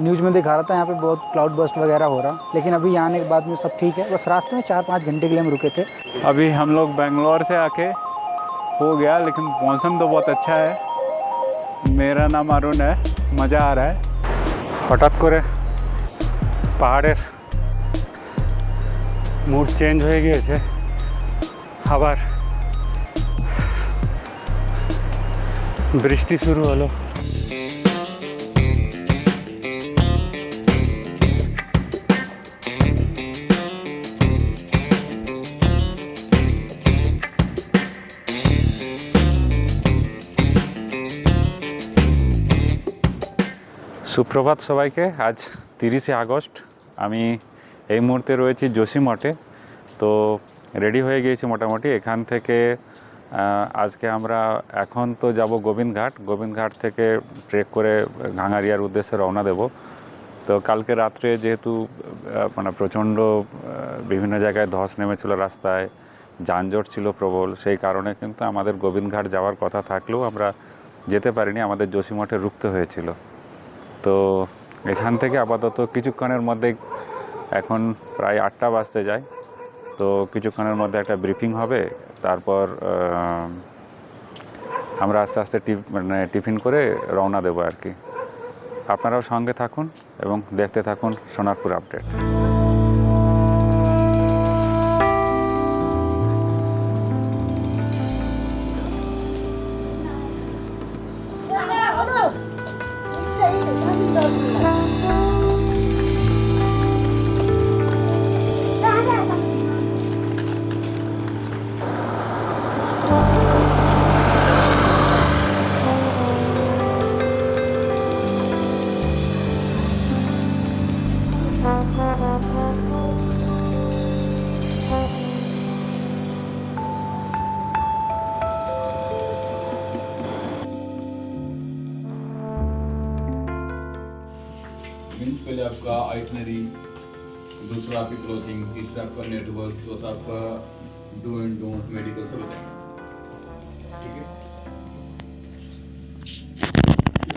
News में दिखा रहा था यहाँ पे बहुत क्लाउड बस्ट वगैरह हो रहा लेकिन अभी यहाँ आने के बाद में सब ठीक है बस रास्ते में चार पाँच घंटे के लिए हम रुके थे अभी हम लोग बेंगलोर से आके हो गया लेकिन मौसम तो बहुत अच्छा है मेरा नाम अरुण है मज़ा आ रहा है হঠাৎ করে পাহাড়ের মুড চেঞ্জ হয়ে গিয়েছে আবার বৃষ্টি শুরু হলো সুপ্রভাত সবাইকে। আজ তিরিশে আগস্ট। আমি এই মুহূর্তে রয়েছি যোশীমঠে তো রেডি হয়ে গিয়েছি মোটামুটি। এখান থেকে আজকে আমরা এখন তো যাব গোবিন্দঘাট। গোবিন্দঘাট থেকে ট্রেক করে ঘাঙারিয়ার উদ্দেশ্যে রওনা দেব। তো কালকে রাত্রে যেহেতু মানে প্রচণ্ড বিভিন্ন জায়গায় ধস নেমেছিল রাস্তায়, যানজট ছিল প্রবল, সেই কারণে কিন্তু আমাদের গোবিন্দঘাট যাওয়ার কথা থাকলেও আমরা যেতে পারিনি। আমাদের যোশীমঠে রুখতে হয়েছিল। তো এখান থেকে আপাতত কিছুক্ষণের মধ্যে এখন প্রায় আটটা বাজতে যায়। তো কিছুক্ষণের মধ্যে একটা ব্রিফিং হবে। তারপর আমরা আস্তে আস্তে মানে টিফিন করে রওনা দেবো আর কি। আপনারাও সঙ্গে থাকুন এবং দেখতে থাকুন সোনারপুর আপডেট। मेडिकल सब बताएँगे ठीक है?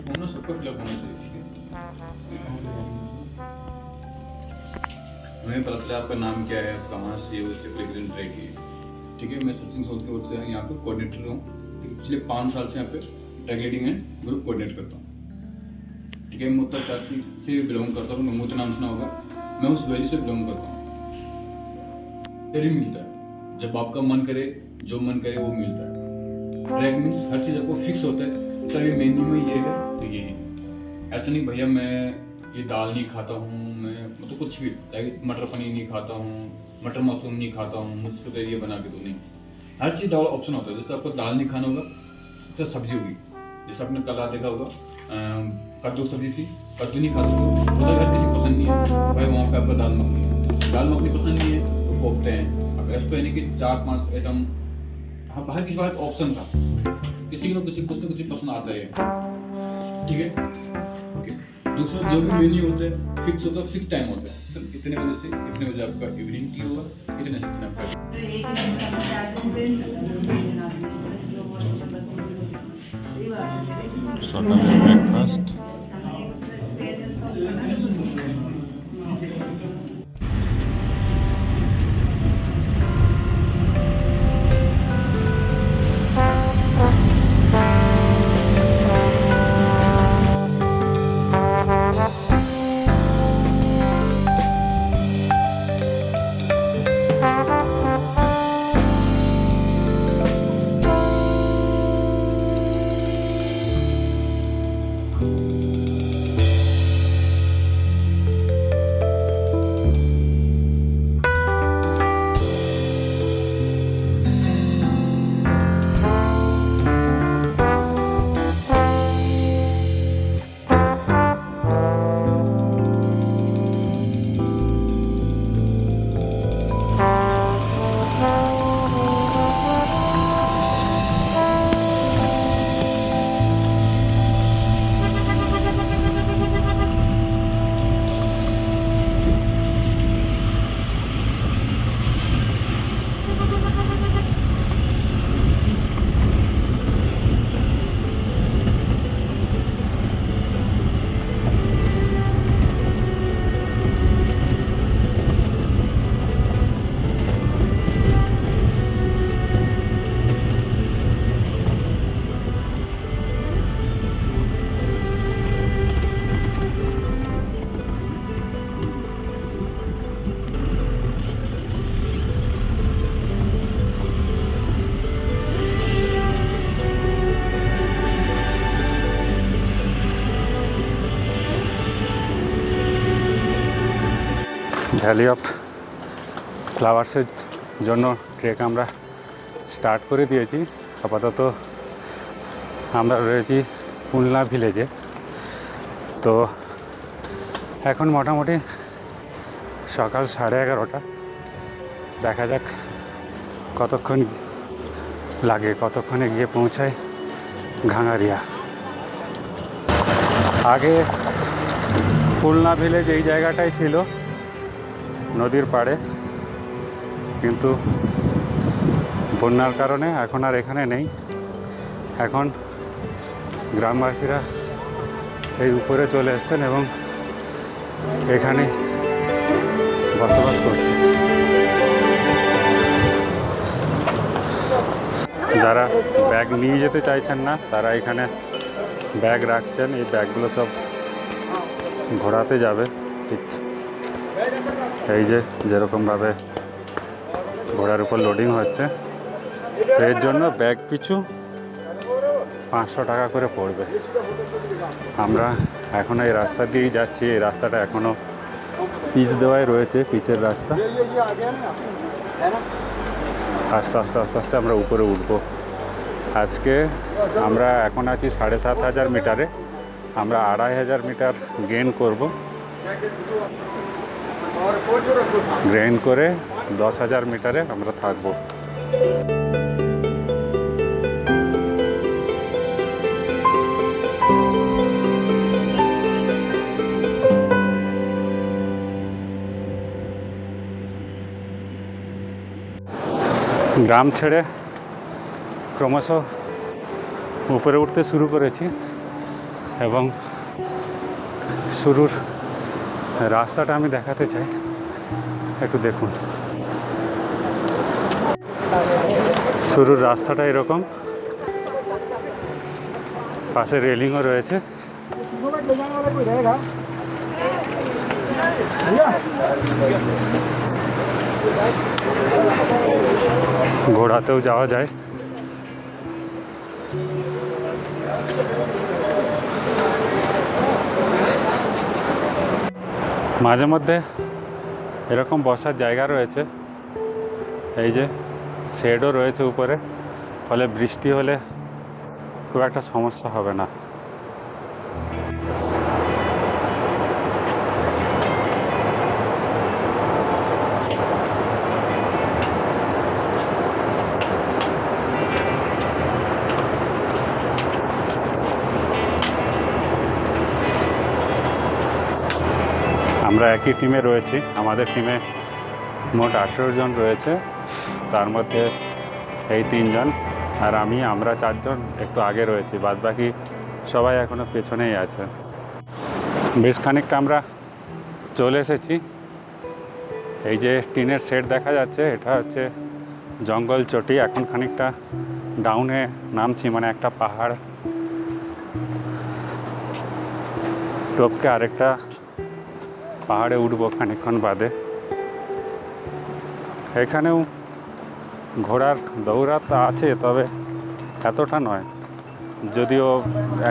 होना सबका फिलअप होना चाहिए हमें पता चला आपका नाम क्या है कहाँ से इससे पहले ट्राई ठीक है, मैं सचिन सोच की ओर से यहाँ पे कोऑर्डिनेटर हूँ। पिछले पाँच साल से यहाँ पे ट्रैक एंड ग्रुप कोऑर्डिनेट करता हूँ। ठीक है, मैं उत्तर काशी से बिलोंग करता हूँ गंगोत्री नाम सुना होगा। मैं उस वैली से बिलोंग करता हूँ। मिलता है। जब आपका मन करे, जो मन करे वो मिलता है ट्रैक मीन्स हर चीज़ आपको फिक्स होता है सर ये मेन्यू में ये है तो ये है। ऐसा नहीं भैया, मैं ये दाल नहीं खाता हूँ, मैं मतलब कुछ भी लाइक मटर पनीर नहीं खाता हूँ, मटर मशरूम नहीं खाता हूँ मुझको तो ये बना के दो नहीं। हर चीज़ दाल ऑप्शन होता है, जैसे आपको दाल नहीं खाना होगा तो सब्ज़ी होगी। जैसे आपने कल देखा होगा कद्दू सब्ज़ी थी, कद्दू नहीं खाता तो उधर हर किसी पसंद नहीं है। भाई वहाँ पे आपका दाल मखनी दाल मखनी पसंद नहीं है तो कोफ्ते हैं एस तो यानी कि चार पाँच एटम हाँ हर किसी बात ऑप्शन था। किसी को किसी कुछ ना कुछ पसंद आता है ठीक है? दूसरा जो भी मेन्यू होता है फिक्स होता है फिक्स टाइम होता है। सर इतने बजे से इतने बजे आपका इवनिंग टी होगा इतने से इतने आपका सो ब्रेकफास्ट ভ্যালি অফ ফ্লাওয়ার্সের জন্য ট্রেক আমরা স্টার্ট করে দিয়েছি। আপাতত আমরা রয়েছি পুলনা ভিলেজে তো এখন মোটামুটি সকাল সাড়ে এগারোটা। দেখা যাক কতক্ষণ লাগে, কতক্ষণে গিয়ে পৌঁছায় ঘাঙারিয়া। আগে খুলনা ভিলেজ এই জায়গাটাই ছিল। নদীর পাড়ে। কিন্তু বন্যার কারণে এখন আর এখানে নেই। এখন গ্রামবাসীরা এই উপরে চলে এসছেন এবং এখানে বসবাস করছে যারা ব্যাগ নিয়ে যেতে চাইছেন না, তারা এখানে ব্যাগ রাখছেন। এই ব্যাগগুলো সব ঘোরাতে যাবে। ঠিক এই যে যেরকমভাবে ঘোড়ার উপর লোডিং হচ্ছে, তো এর জন্য ব্যাগ পিছু পাঁচশো টাকা করে পড়বে। আমরা এখন এই রাস্তা দিয়েই যাচ্ছি, এই রাস্তাটা এখনও পিচ দেওয়াই রয়েছে, পিচের রাস্তা। আস্তে আস্তে আস্তে আস্তে আমরা উপরে উঠবো। আজকে আমরা এখন আছি সাড়ে সাত হাজার মিটারে, আমরা আড়াই হাজার মিটার গেন করব। গেইন করে দশ হাজার মিটারে আমরা থাকব। গ্রাম ছেড়ে ক্রমশ উপরে উঠতে শুরু করেছি এবং শুরুর রাস্তাটা আমি দেখাতে চাই। একটু দেখুন। শুরুর রাস্তাটা এরকম। পাশে রেলিংও রয়েছে। ঘোড়াতেও যাওয়া যায়। মাঝে মধ্যে এরকম বসার জায়গা রয়েছে। এই যে শেডও রয়েছে উপরে, ফলে বৃষ্টি হলে খুব একটা সমস্যা হবে না। আমরা একই টিমে রয়েছি। আমাদের টিমে মোট আঠেরো জন রয়েছে। তার মধ্যে এই তিনজন আর আমি, আমরা চারজন একটু আগে রয়েছি। বাদ বাকি সবাই এখনও পেছনেই আছে। বেশ খানিকটা আমরা চলে এসেছি। এই যে টিনের সেট দেখা যাচ্ছে, এটা হচ্ছে জঙ্গল চটি। এখন খানিকটা ডাউনে নামছি মানে একটা পাহাড়। টপকে আরেকটা পাহাড়ে উঠবো খানিকক্ষণ বাদে। এখানেও ঘোড়ার দৌড়াতে আছে, তবে এতটা নয়। যদিও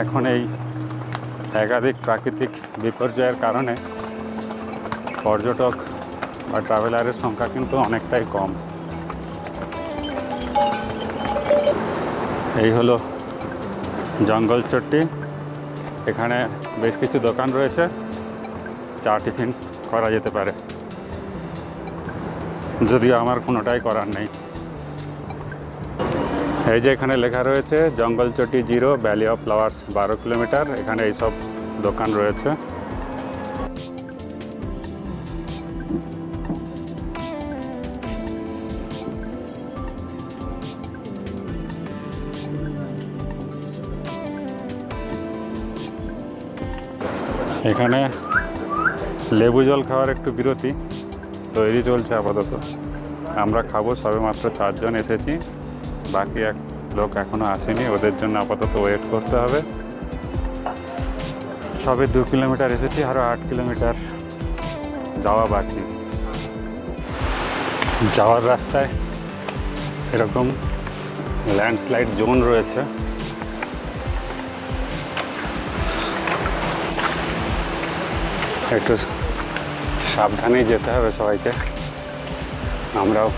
এখন এই একাধিক প্রাকৃতিক বিপর্যয়ের কারণে পর্যটক বা ট্রাভেলারের সংখ্যা কিন্তু অনেকটাই কম। এই হলো জঙ্গল চট্টি এখানে বেশ কিছু দোকান রয়েছে। চা টিফিন করা যেতে পারে। যদিও আমার কোনোটাই করার নেই। এই যে এখানে লেখা রয়েছে, Junglechatti zero, valley of flowers বারো কিলোমিটার, এখানে এইসব দোকান রয়েছে। এখানে লেবু জল খাওয়ার একটু বিরতি। তৈরি চলছে আপাতত। আমরা খাব সবে মাত্র চারজন এসেছি। বাকি এক লোক এখনও আসেনি। ওদের জন্য আপাতত ওয়েট করতে হবে। সবে দু কিলোমিটার এসেছি আরও আট কিলোমিটার যাওয়া বাকি। যাওয়ার রাস্তায় এরকম ল্যান্ডস্লাইড জোন রয়েছে। একটু সাবধানেই যেতে হবে সবাইকে। আমরাও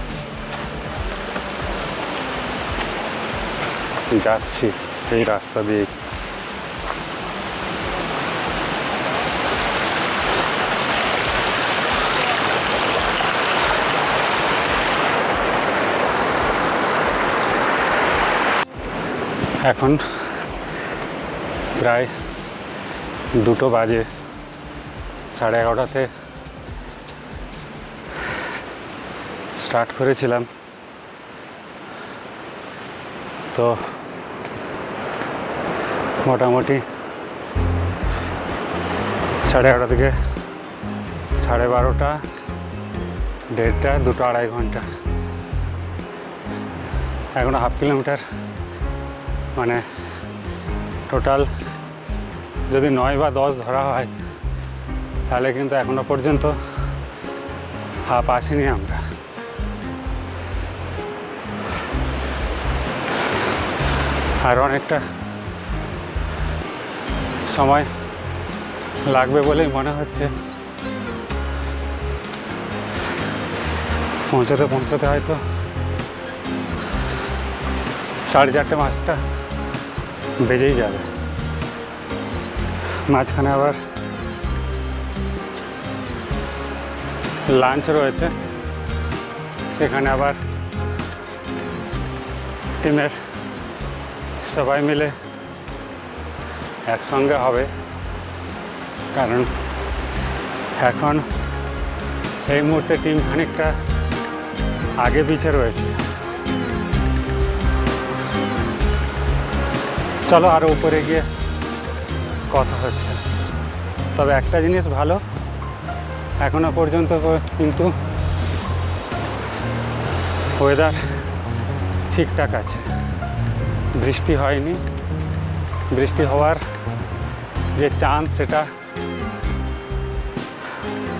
যাচ্ছি এই রাস্তা দিয়ে এখন প্রায় দুটো বাজে, সাড়ে এগারোটাতে স্টার্ট করেছিলাম। তো মোটামুটি সাড়ে এগারোটা থেকে সাড়ে বারোটা, দেড়টা, দুটো আড়াই ঘণ্টা। এখনও হাফ কিলোমিটার। মানে টোটাল যদি নয় বা দশ ধরা হয়, তাহলে কিন্তু এখনও পর্যন্ত হাফ আসিনি আমরা। আর অনেকটা সময় লাগবে বলেই মনে হচ্ছে। পৌঁছাতে পৌঁছাতে হয়তো সাড়ে চারটে পাঁচটা বেজেই যাবে। মাঝখানে আবার লাঞ্চ রয়েছে। সেখানে আবার টিমের সবাই মিলে একসঙ্গে হবে। কারণ এখন এই মুহূর্তে টিম খানিকটা আগে পিছে রয়েছে। চলো আরও উপরে গিয়ে কথা হচ্ছে। তবে একটা জিনিস ভালো, এখনও পর্যন্ত কিন্তু ওয়েদার ঠিকঠাক আছে। বৃষ্টি হয়নি। বৃষ্টি হওয়ার যে চান্স সেটা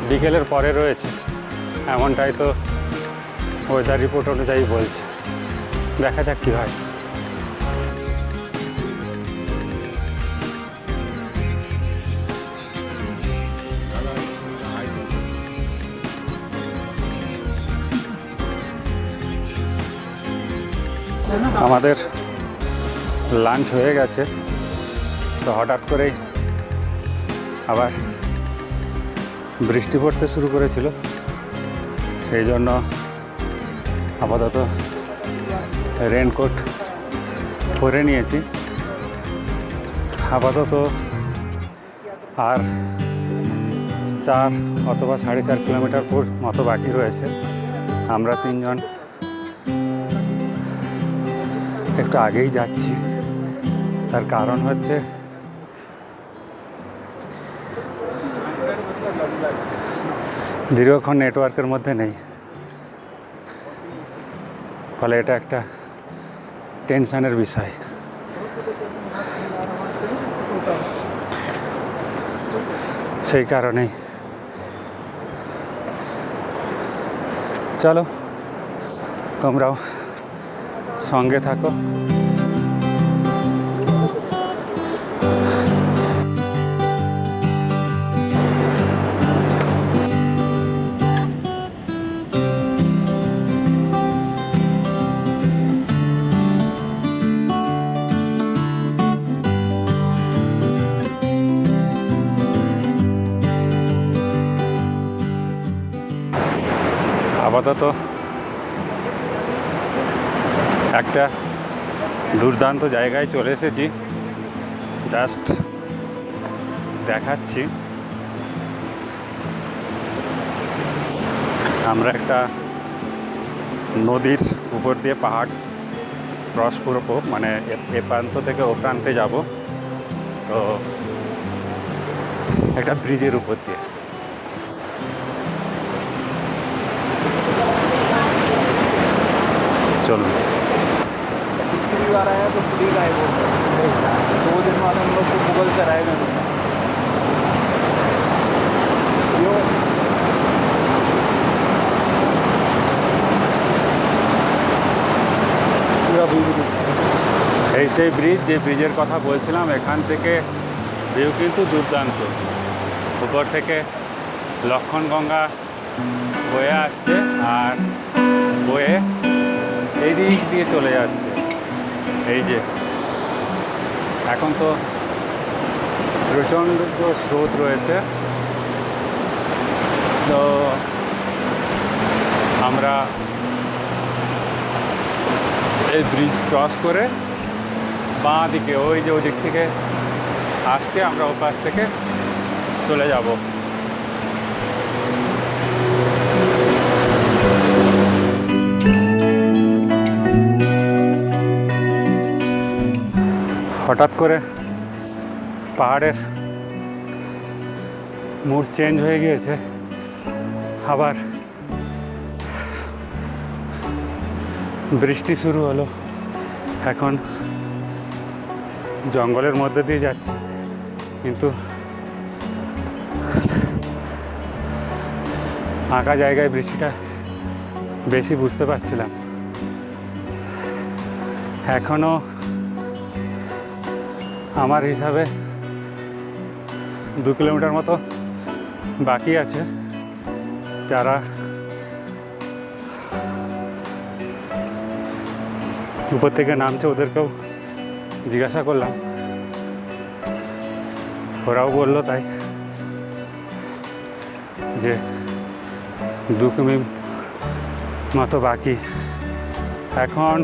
বিকেলের পরে রয়েছে। এমনটাই তো ওয়েদার রিপোর্ট অনুযায়ী বলছে। দেখা যাক কী হয়। আমাদের লাঞ্চ হয়ে গেছে। তো হঠাৎ করেই আবার বৃষ্টি পড়তে শুরু করেছিল। সেই জন্য আপাতত রেনকোট পরে নিয়েছি। আপাতত আর চার অথবা সাড়ে চার কিলোমিটার পর মতো বাকি রয়েছে। আমরা তিনজন একটু আগেই যাচ্ছি। তার কারণ হচ্ছে দীর্ঘক্ষণ নেটওয়ার্কের মধ্যে নেই। ফলে এটা একটা টেনশনের বিষয়। সেই কারণেই। চলো, তোমরাও সঙ্গে থাকো। আপাতত একটা দুর্দান্ত জায়গায় চলে এসেছি। জাস্ট দেখাচ্ছি। আমরা একটা নদীর উপর দিয়ে পাহাড় ক্রস করব মানে এ- প্রান্ত থেকে ও প্রান্তে যাব। তো একটা ব্রিজের উপর দিয়ে। চলুন पिछली बार आया तो फ्री गायब हो गया दो दिन बाद हम लोग को गूगल कराएगा नहीं यो पूरा व्यू भी दिखता है এই সেই ব্রিজ যে ব্রিজের কথা বলছিলাম এখান থেকে ভিউ কিন্তু দুর্দান্ত উপর থেকে লক্ষণ গঙ্গা বয়ে আসছে আর বয়ে এই দিক দিয়ে চলে যাচ্ছে। এই যে। এখন তো প্রচণ্ড স্রোত রয়েছে। তো আমরা এই ব্রিজ ক্রস করে বাঁ দিকে, ওই যে ওই দিক থেকে আসতে আমরা ওপাশ থেকে চলে যাব। হঠাৎ করে পাহাড়ের মুড চেঞ্জ হয়ে গিয়েছে। আবার বৃষ্টি শুরু হলো। এখন জঙ্গলের মধ্যে দিয়ে যাচ্ছে। কিন্তু আঁকা জায়গায় বৃষ্টিটা বেশি বুঝতে পারছিলাম এখনও আমার হিসাবে দু কিলোমিটার মতো বাকি আছে। যারা উপর থেকে নামছে ওদেরকেও জিজ্ঞাসা করলাম। ওরাও বলল তাই, যে দু কিমি মতো বাকি। এখন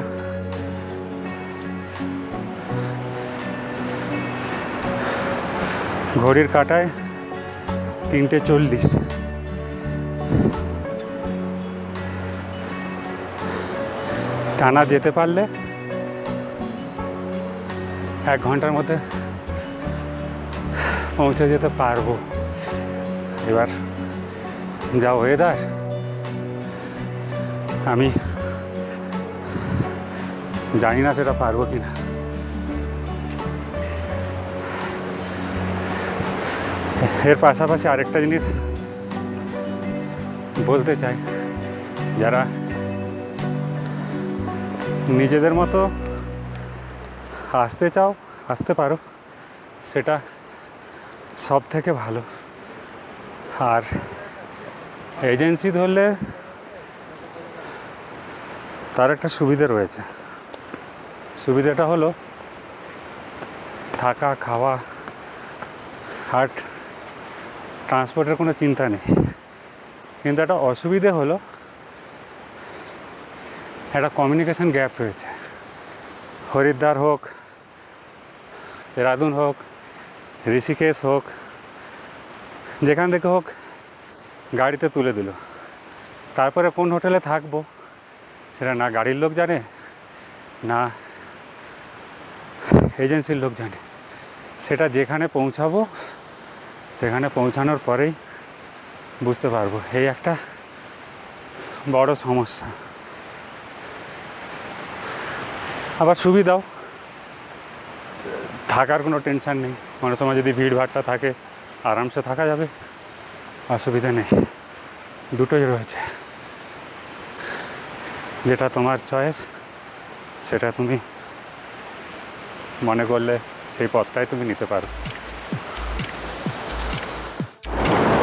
ঘড়ির কাটায় তিনটে চল্লিশ। টানা যেতে পারলে এক ঘণ্টার মধ্যে পৌঁছে যেতে পারব। এবার যা ওয়েদার আমি জানি না সেটা পারব কি না এর পাশাপাশি আরেকটা জিনিস বলতে চাই, যারা নিজেদের মতো আসতে চাও, আসতে পারো, সেটা সব থেকে ভালো। আর এজেন্সি ধরলে তার একটা সুবিধে রয়েছে। সুবিধাটা হলো থাকা, খাওয়া আর ট্রান্সপোর্টের কোনো চিন্তা নেই। কিন্তু একটা অসুবিধে হলো, একটা কমিউনিকেশন গ্যাপ রয়েছে। হরিদ্বার হোক, দেরাদুন হোক, ঋষিকেশ হোক, যেখান থেকে হোক গাড়িতে তুলে দিল। তারপরে কোন হোটেলে থাকব, সেটা না গাড়ির লোক জানে, না এজেন্সির লোক জানে। সেটা যেখানে পৌঁছাবো সেখানে পৌঁছানোর পরেই বুঝতে পারব। এই একটা বড় সমস্যা। আবার সুবিধাও থাকার কোনো টেনশান নেই। অনেক সময় যদি ভিড় ভাড়টা থাকে, আরামসে থাকা যাবে। অসুবিধা নেই। দুটোই রয়েছে। যেটা তোমার চয়েস সেটা তুমি মনে করলে সেই পথটাই তুমি নিতে পারো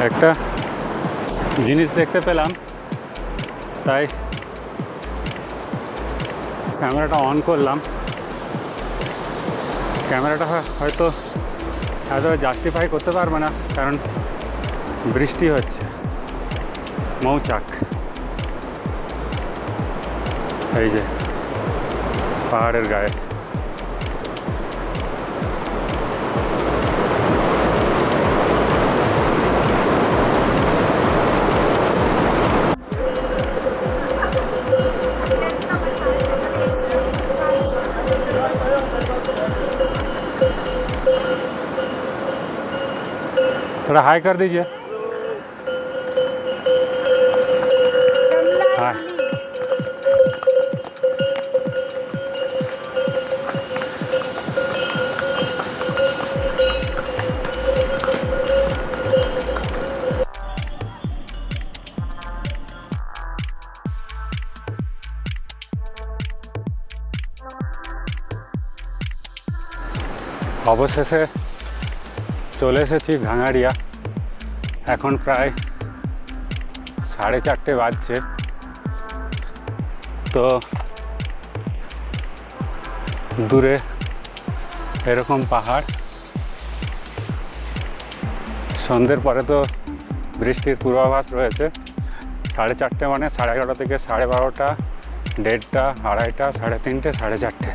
একটা জিনিস দেখতে পেলাম, তাই ক্যামেরাটা অন করলাম। ক্যামেরাটা হয়তো এত জাস্টিফাই করতে পারবে না, কারণ বৃষ্টি হচ্ছে, মৌচাক। এই যে, পাহাড়ের গায়ে। थोड़ा हाई कर दीजिए हाय অবশেষে চলে এসেছি ভাঙাড়িয়া এখন প্রায় সাড়ে চারটে বাজছে। তো দূরে এরকম পাহাড়। সন্ধ্যের পরে তো বৃষ্টির পূর্বাভাস রয়েছে। সাড়ে চারটে মানে সাড়ে এগারোটা থেকে সাড়ে বারোটা, দেড়টা, আড়াইটা, সাড়ে তিনটে, সাড়ে চারটে।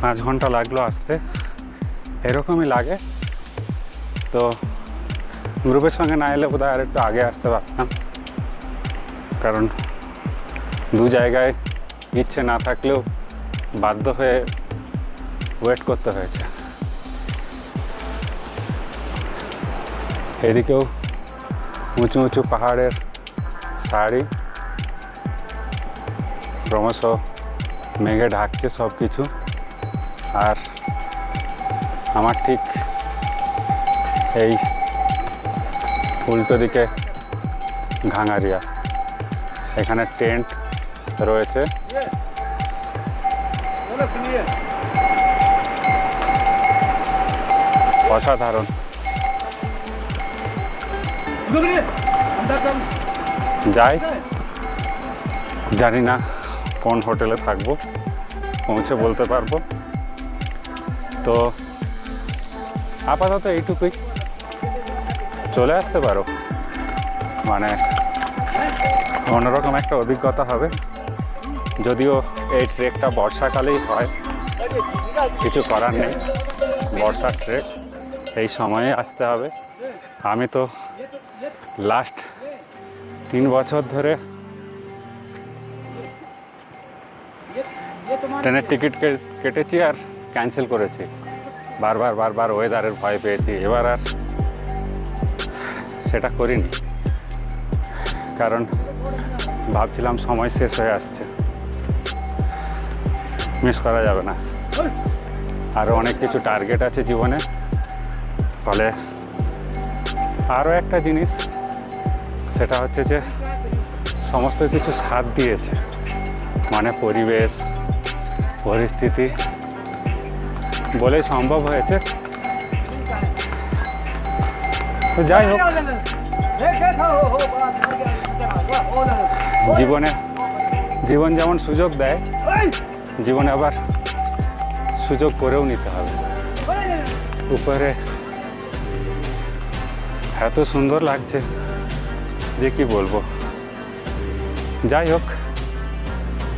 পাঁচ ঘণ্টা লাগল আসতে। এরকমই লাগে। তো গ্রুপের সঙ্গে না এলে বোধহয় আর একটু আগে আসতে পারতাম। কারণ দু জায়গায় ইচ্ছে না থাকলেও বাধ্য হয়ে ওয়েট করতে হয়েছে। এদিকেও উঁচু উঁচু পাহাড়ের শাড়ি ক্রমশ মেঘে ঢাকছে সব কিছু আর আমার ঠিক এই উল্টো দিকে ঘাঙারিয়া। এখানে টেন্ট রয়েছে। অসাধারণ। যাই, জানি না কোন হোটেলে থাকব, পৌঁছে বলতে পারব। তো, আপাতত এইটুকুই। চলে আসতে পারো। মানে অন্যরকম একটা অভিজ্ঞতা হবে। যদিও এই ট্রেকটা বর্ষাকালেই হয়, কিছু করার নেই। বর্ষার ট্রেক, এই সময়ে আসতে হবে। আমি তো লাস্ট তিন বছর ধরে ট্রেনের টিকিট কেটেছি আর ক্যান্সেল করেছি। বারবার বারবার ওয়েদারের ভয় পেয়েছি। এবার আর সেটা করিনি। কারণ ভাবছিলাম সময় শেষ হয়ে আসছে। মিস করা যাবে না। আরও অনেক কিছু টার্গেট আছে জীবনে। ফলে আরও একটা জিনিস, সেটা হচ্ছে যে সমস্ত কিছু সাথ দিয়েছে। মানে পরিবেশ, পরিস্থিতি। বলেই সম্ভব হয়েছে তো যাই হোক। জীবনে জীবন যেমন সুযোগ দেয়, জীবনে আবার সুযোগ করেও নিতে হবে। উপরে এত সুন্দর লাগছে যে কি বলব। যাই হোক,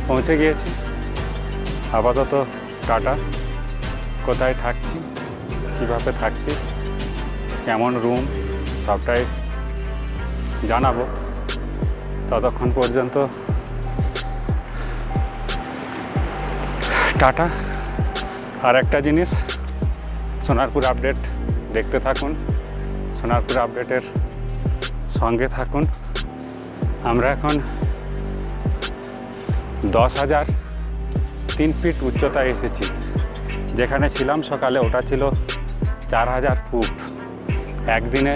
পৌঁছে গিয়েছি। আপাতত টাটা। কোথায় থাকছি? কীভাবে থাকছি? কেমন রুম? সবটাই জানাব। ততক্ষণ পর্যন্ত টাটা। আর একটা জিনিস, সোনারপুর আপডেট দেখতে থাকুন, সোনারপুর আপডেটের সঙ্গে থাকুন। আমরা এখন দশ হাজার তিন ফিট উচ্চতায় এসেছি। যেখানে ছিলাম সকালে, ওটা ছিল চার হাজার ফুট। একদিনে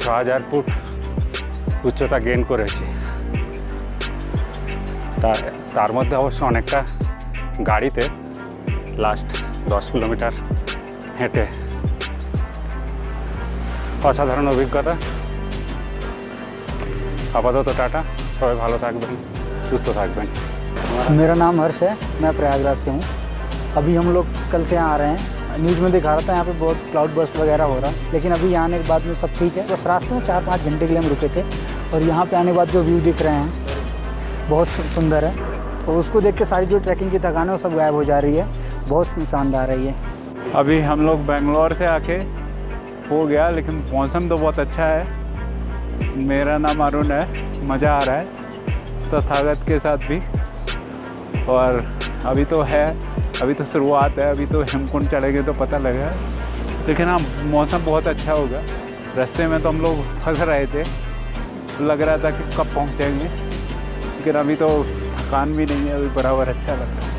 ছ হাজার ফুট উচ্চতা গেইন করেছি তা তার মধ্যে অবশ্য অনেকটা গাড়িতে লাস্ট দশ কিলোমিটার হেঁটে অসাধারণ অভিজ্ঞতা আপাতত টাটা সবাই ভালো থাকবেন সুস্থ থাকবেন मेरा नाम हर्ष है मैं प्रयागराज से हूँ अभी हम लोग कल से यहाँ आ रहे हैं न्यूज़ में दिखा रहा था, यहाँ पे बहुत क्लाउड बस्ट वगैरह हो रहा। लेकिन अभी यहाँ आने के बाद में सब ठीक है। बस रास्ते में चार पाँच घंटे के लिए हम रुके थे और यहाँ पे आने के बाद जो व्यू दिख रहे हैं, बहुत सुंदर है। और उसको देख के सारी जो ट्रैकिंग की थकान है, वो सब गायब हो जा रही है। बहुत शानदार है ये। अभी हम लोग बेंगलोर से आके हो गया, लेकिन मौसम तो बहुत अच्छा है। मेरा नाम अरुण है, मज़ा आ रहा है, तथागत के साथ भी। और अभी तो है, अभी तो शुरुआत है, अभी तो हेमकुंड चढ़ेंगे तो पता लगेगा लेकिन हाँ मौसम बहुत अच्छा होगा। रास्ते में तो हम लोग फंस रहे थे। लग रहा था कि कब पहुँचेंगे। लेकिन अभी तो थकान भी नहीं है, अभी बराबर अच्छा लग रहा है।